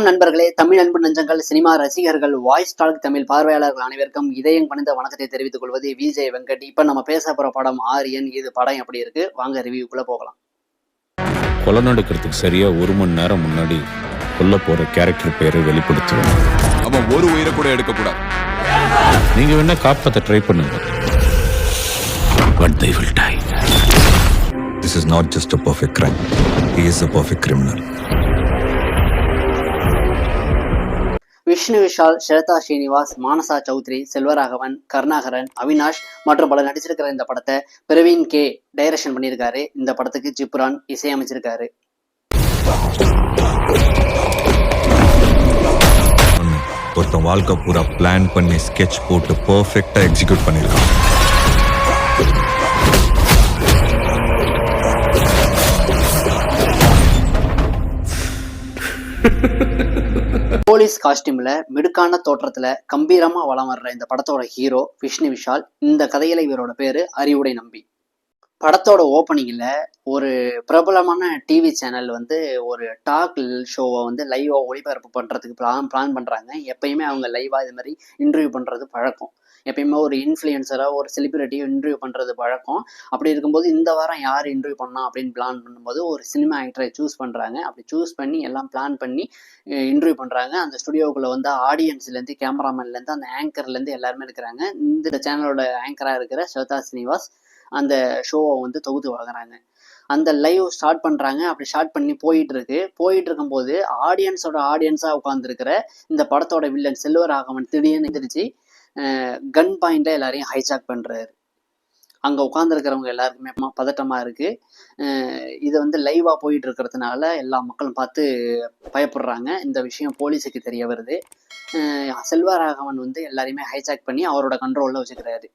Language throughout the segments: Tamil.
வணக்கம் நண்பர்களே. தமிழ் அன்பு நெஞ்சங்கள் சினிமா ரசிகர்கள் வாய்ஸ் டாக் தமிழ் பார்வையாளர்கள் அனைவருக்கும் இதயம் பணிந்த வணக்கத்தை தெரிவித்துக் கொள்வது விஜய் வெங்கட். இப்ப நம்ம பேச போற படம் ஆரியன். இது படம் எப்படி இருக்கு? வாங்க ரிவ்யூக்குள்ள போகலாம். கொலை நடக்கிறதுக்கு சரியா ஒரு மணி நேரம் முன்னாடி கொல்ல போற கேரக்டர் பேரை வெளிப்படுத்துவேன். அவன் ஒரு உயிரை கூட எடுக்கக்கூடாது நீங்க வேணா காப்பாத்த ட்ரை பண்ணுங்க. But they will die. This is not just a perfect crime. He is a perfect criminal. Vishnu Vishal Shraddha Srinivas Manasa Chaudhary Selvaraghavan Karunakaran Avinash மற்றும் பலர் நடிச்சிருக்கிற இந்த படத்தை பிரவீன் கே டைரக்ஷன் பண்ணியிருக்காரு. இந்த படத்துக்கு ஜிப்ரான் இசையமைச்சிருக்காரு. ஒருத்தன் வாழ்க்கை பூரா பிளான் பண்ணி ஸ்கெட்ச் போட்டு பர்ஃபெக்டாக எக்ஸிக்யூட் பண்ணிருக்கான் போலீஸ் காஸ்டியூம்ல மிடுக்கான தோற்றத்துல கம்பீரமா வலம் வர்ற இந்த படத்தோட ஹீரோ விஷ்ணு விஷால் இந்த கதையில இவரோட பேரு அறிவுடை நம்பி. படத்தோட ஓப்பனிங்ல ஒரு பிரபலமான டிவி சேனல் வந்து ஒரு டாக் ஷோவை வந்து லைவா ஒளிபரப்பு பண்றதுக்கு பிளான் பிளான் பண்றாங்க. எப்பயுமே அவங்க லைவா இது மாதிரி இன்டர்வியூ பண்றது பழக்கம். எப்பயுமே ஒரு இன்ஃப்ளூயன்சராக ஒரு செலிபிரிட்டியை இன்டர்வியூ பண்றது பழக்கம். அப்படி இருக்கும்போது இந்த வாரம் யார் இன்டர்வியூ பண்ணலாம் அப்படின்னு பிளான் பண்ணும்போது ஒரு சினிமா ஆக்டரை சூஸ் பண்றாங்க. அப்படி சூஸ் பண்ணி எல்லாம் பிளான் பண்ணி இன்டர்வியூ பண்ணுறாங்க அந்த ஸ்டுடியோக்குள்ளே வந்து ஆடியன்ஸ்லேருந்து கேமராமேன்லேருந்து அந்த ஆங்கர்லேருந்து எல்லாருமே இருக்கிறாங்க. இந்த சேனலோட ஆங்கராக இருக்கிற ஸ்வேதா ஸ்ரீனிவாஸ் அந்த ஷோவை வந்து தொகுத்து வழங்குறாங்க அந்த லைவ் ஸ்டார்ட் பண்ணுறாங்க அப்படி ஸ்டார்ட் பண்ணி போயிட்டு இருக்கு. போயிட்டு இருக்கும்போது ஆடியன்ஸோட ஆடியன்ஸாக உட்காந்துருக்கிற இந்த படத்தோட வில்லன் செல்வராகவன் திடீர்னு எந்திரிச்சு கன் பாயிண்ட்ல எல்லாரையும் ஹைஜாக் பண்ணுறாரு அங்கே உட்காந்துருக்கிறவங்க எல்லாருக்குமே பதட்டமாக இருக்குது இதை இது வந்து லைவாக போயிட்டு இருக்கிறதுனால எல்லா மக்களும் பார்த்து பயப்படுறாங்க. இந்த விஷயம் போலீஸுக்கு தெரிய வருது. செல்வராகவன் வந்து எல்லாரையுமே ஹைஜாக் பண்ணி அவரோட கண்ட்ரோலில் வச்சுக்கிறாரு.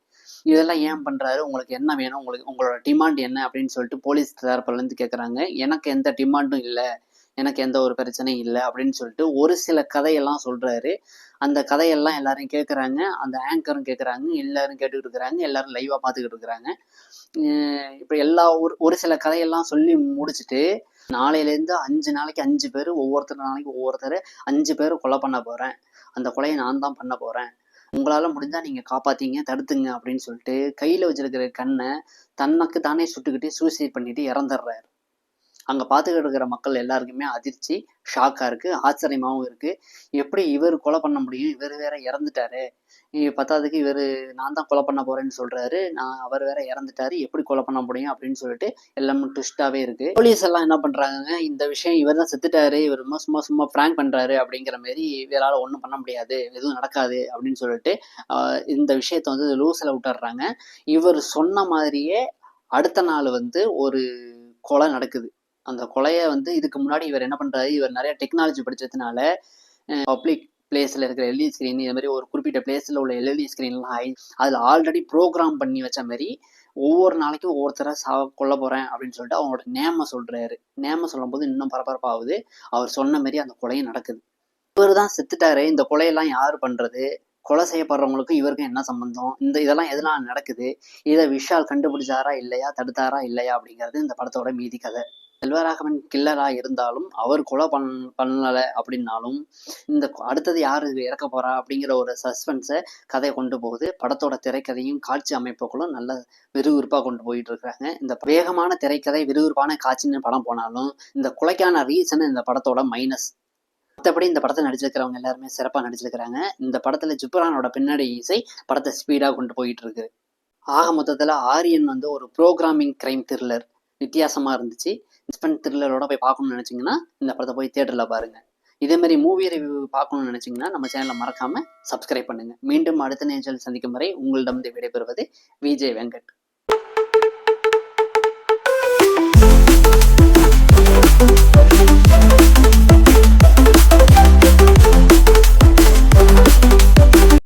இதெல்லாம் ஏன் பண்ணுறாரு உங்களுக்கு என்ன வேணும்? உங்களுக்கு உங்களோட டிமாண்ட் என்ன? அப்படின்னு சொல்லிட்டு போலீஸ் தரப்புலேருந்து கேட்குறாங்க எனக்கு எந்த டிமாண்டும் இல்லை. எனக்கு எந்த ஒரு பிரச்சனையும் இல்லை அப்படின்னு சொல்லிட்டு ஒரு சில கதையெல்லாம் சொல்றாரு. அந்த கதையெல்லாம் எல்லாரும் கேட்குறாங்க அந்த ஆங்கரும் கேட்குறாங்க எல்லாரும் கேட்டுக்கிட்டு இருக்கிறாங்க. எல்லாரும் லைவாக பார்த்துக்கிட்டு இருக்கிறாங்க. இப்போ எல்லா ஒரு ஒரு சில கதையெல்லாம் சொல்லி முடிச்சுட்டு நாளையிலேருந்து அஞ்சு நாளைக்கு அஞ்சு பேர் ஒவ்வொருத்தர் நாளைக்கு ஒவ்வொருத்தர் அஞ்சு பேர் கொலை பண்ண போகிறேன் அந்த கொலையை நான் தான் பண்ண போகிறேன் உங்களால் முடிஞ்சால் நீங்கள் காப்பாத்தீங்க தடுத்துங்க அப்படின்னு சொல்லிட்டு கையில் வச்சிருக்கிற கண்ணை தன்னக்கு தானே சுட்டுக்கிட்டு சூசைட் பண்ணிட்டு இறந்துடுறாரு. அங்கே பார்த்துக்கிட்டு இருக்கிற மக்கள் எல்லாருக்குமே அதிர்ச்சி ஷாக்காக இருக்குது ஆச்சரியமாகவும் இருக்குது எப்படி இவர் கொலை பண்ண முடியும்? இவர் வேற இறந்துட்டாரு. பத்தாவதுக்கு இவர் நான் தான் கொலை பண்ண போறேன்னு சொல்றாரு. நான் அவர் வேற இறந்துட்டாரு. எப்படி கொலை பண்ண முடியும் அப்படின்னு சொல்லிட்டு எல்லாமே ட்விஸ்டாவே இருக்கு. போலீஸ் எல்லாம் என்ன பண்றாங்க இந்த விஷயம் இவர் தான் செத்துட்டாரு. இவர் சும்மா சும்மா சும்மா பிராங்க் பண்றாரு அப்படிங்கிற மாதிரி இவரால் ஒன்றும் பண்ண முடியாது. எதுவும் நடக்காது அப்படின்னு சொல்லிட்டு இந்த விஷயத்த வந்து லூசில் விட்டுறாங்க இவர் சொன்ன மாதிரியே அடுத்த நாள் வந்து ஒரு கொலை நடக்குது. அந்த கொலையை வந்து இதுக்கு முன்னாடி இவர் என்ன பண்றாரு இவர் நிறைய டெக்னாலஜி படிச்சதுனால பப்ளிக் பிளேஸில் இருக்கிற எல்இடி ஸ்க்ரீன் இந்த மாதிரி ஒரு குறிப்பிட்ட பிளேஸில் உள்ள எல்இடி ஸ்க்ரீன்லாம் ஆகி அதில் ஆல்ரெடி ப்ரோக்ராம் பண்ணி வச்ச மாதிரி ஒவ்வொரு நாளைக்கும் ஒவ்வொருத்தரை சா கொல்ல போகிறேன் அப்படின்னு சொல்லிட்டு அவங்களோட நேம சொல்கிறாரு சொல்லும் போது இன்னும் பரபரப்பாகுது. அவர் சொன்ன மாதிரி அந்த கொலையும் நடக்குது. இவர் தான் செத்துட்டாரு இந்த கொலையெல்லாம் யார் பண்ணுறது கொலை செய்யப்படுறவங்களுக்கும் இவருக்கும் என்ன சம்பந்தம்? இந்த இதெல்லாம் எதெல்லாம் நடக்குது? இதை விஷால் கண்டுபிடிச்சாரா இல்லையா? தடுத்தாரா இல்லையா? அப்படிங்கிறது இந்த படத்தோட மீதி கதை. செல்வராகவன் கில்லரா இருந்தாலும் அவர் கொலை பண் பண்ணலை அப்படின்னாலும் இந்த அடுத்தது யார் இறக்க போறா அப்படிங்கிற ஒரு சஸ்பென்ஸை கதையை கொண்டு போகுது. படத்தோட திரைக்கதையும் காட்சி அமைப்புகளும் நல்ல விறுவிறுப்பாக கொண்டு போயிட்டு இருக்காங்க. இந்த வேகமான திரைக்கதை விறுவிறுப்பான காட்சின்னு படம் போனாலும் இந்த கொலைக்கான ரீசன் இந்த படத்தோட மைனஸ் மற்றபடி இந்த படத்தில் நடிச்சிருக்கிறவங்க எல்லாருமே சிறப்பாக நடிச்சிருக்கிறாங்க. இந்த படத்தில் ஜிப்ரானோட பின்னணி இசை படத்தை ஸ்பீடாக கொண்டு போயிட்டு இருக்கு. ஆக மொத்தத்தில் ஆரியன் வந்து ஒரு ப்ரோக்ராமிங் கிரைம் த்ரில்லர் வித்தியாசமாக இருந்துச்சு. சஸ்பென்ஸ் த்ரில்லரோட போய் பார்க்கணும்னு நினச்சிங்கன்னா இந்த படத்தை போய் தேட்டரில் பாருங்க. இதே மாதிரி மூவி ரிவ்யூ பார்க்கணும்னு நினச்சிங்கன்னா நம்ம சேனலை மறக்காம சப்ஸ்கிரைப் பண்ணுங்க. மீண்டும் அடுத்த நேச்சல் சந்திக்கும் வரை உங்களிடம் விடைபெறுவது விஜய் வெங்கட்.